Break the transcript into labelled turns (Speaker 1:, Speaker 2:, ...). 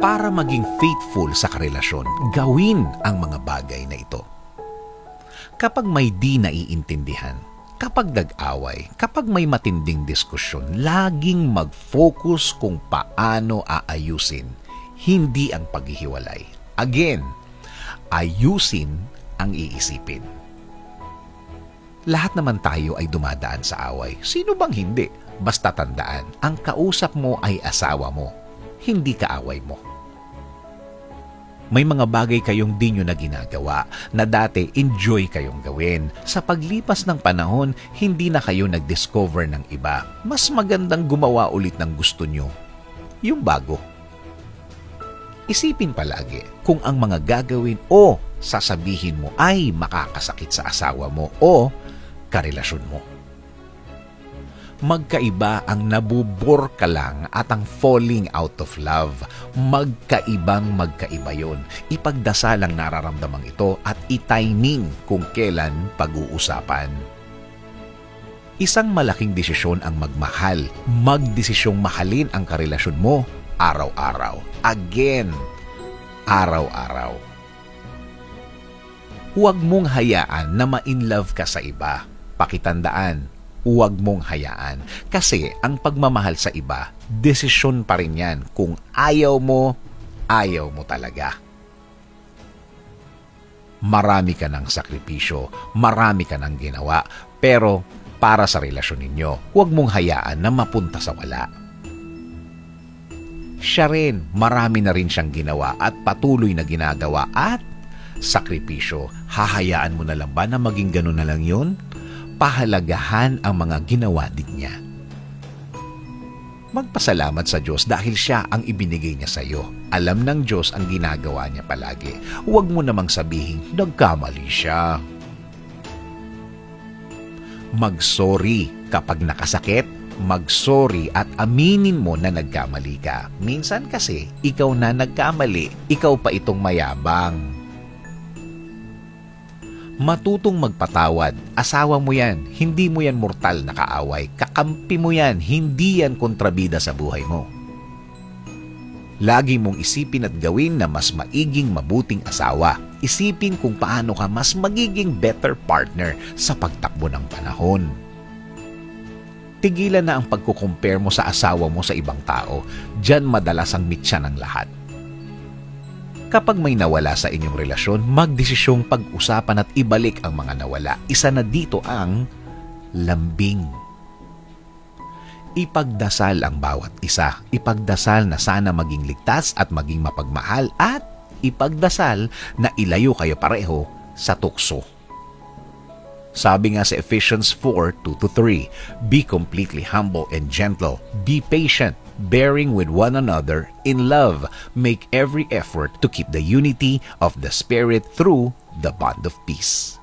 Speaker 1: Para maging faithful sa karelasyon, gawin ang mga bagay na ito. Kapag may di naiintindihan, kapag nag-away, kapag may matinding diskusyon, laging mag-focus kung paano aayusin, hindi ang paghihiwalay. Again, ayusin ang iisipin. Lahat naman tayo ay dumadaan sa away. Sino bang hindi? Basta tandaan, ang kausap mo ay asawa mo, hindi kaaway mo. May mga bagay kayong di nyo na ginagawa na dati enjoy kayong gawin. Sa paglipas ng panahon, hindi na kayo nag-discover ng iba. Mas magandang gumawa ulit ng gusto nyo. Yung bago. Isipin palagi kung ang mga gagawin o sasabihin mo ay makakasakit sa asawa mo o karelasyon mo. Magkaiba ang nabubor ka lang at ang falling out of love. Magkaibang magkaiba yon. Ipagdasal ang nararamdamang ito at itiming kung kailan pag-uusapan. Isang malaking desisyon ang magmahal. Magdesisyong mahalin ang karelasyon mo araw-araw. Again, araw-araw. Huwag mong hayaan na ma-inlove ka sa iba. Pakitandaan, huwag mong hayaan. Kasi ang pagmamahal sa iba, desisyon pa rin yan. Kung ayaw mo, ayaw mo talaga. Marami ka ng sakripisyo, marami ka ng ginawa, pero para sa relasyon ninyo, huwag mong hayaan na mapunta sa wala. Siya rin, marami na rin siyang ginawa at patuloy na ginagawa at sakripisyo. Hahayaan mo na lang ba na maging ganun na lang yun? Pahalagahan ang mga ginawa din niya. Magpasalamat sa Diyos dahil siya ang ibinigay niya sa iyo. Alam ng Diyos ang ginagawa niya palagi. Huwag mo namang sabihin, nagkamali siya. Mag-sorry kapag nakasakit, mag-sorry at aminin mo na nagkamali ka. Minsan kasi, ikaw na nagkamali, ikaw pa itong mayabang. Matutong magpatawad. Asawa mo yan. Hindi mo yan mortal na kaaway. Kakampi mo yan. Hindi yan kontrabida sa buhay mo. Lagi mong isipin at gawin na mas maiging mabuting asawa. Isipin kung paano ka mas magiging better partner sa pagtakbo ng panahon. Tigilan na ang pagkukompare mo sa asawa mo sa ibang tao. Diyan madalas ang mitya ng lahat. Kapag may nawala sa inyong relasyon, magdesisyong pag-usapan at ibalik ang mga nawala. Isa na dito ang lambing. Ipagdasal ang bawat isa. Ipagdasal na sana maging ligtas at maging mapagmahal at ipagdasal na ilayo kayo pareho sa tukso. Sabi nga sa Ephesians 4, 2-3, Be completely humble and gentle. Be patient, bearing with one another in love. Make every effort to keep the unity of the Spirit through the bond of peace.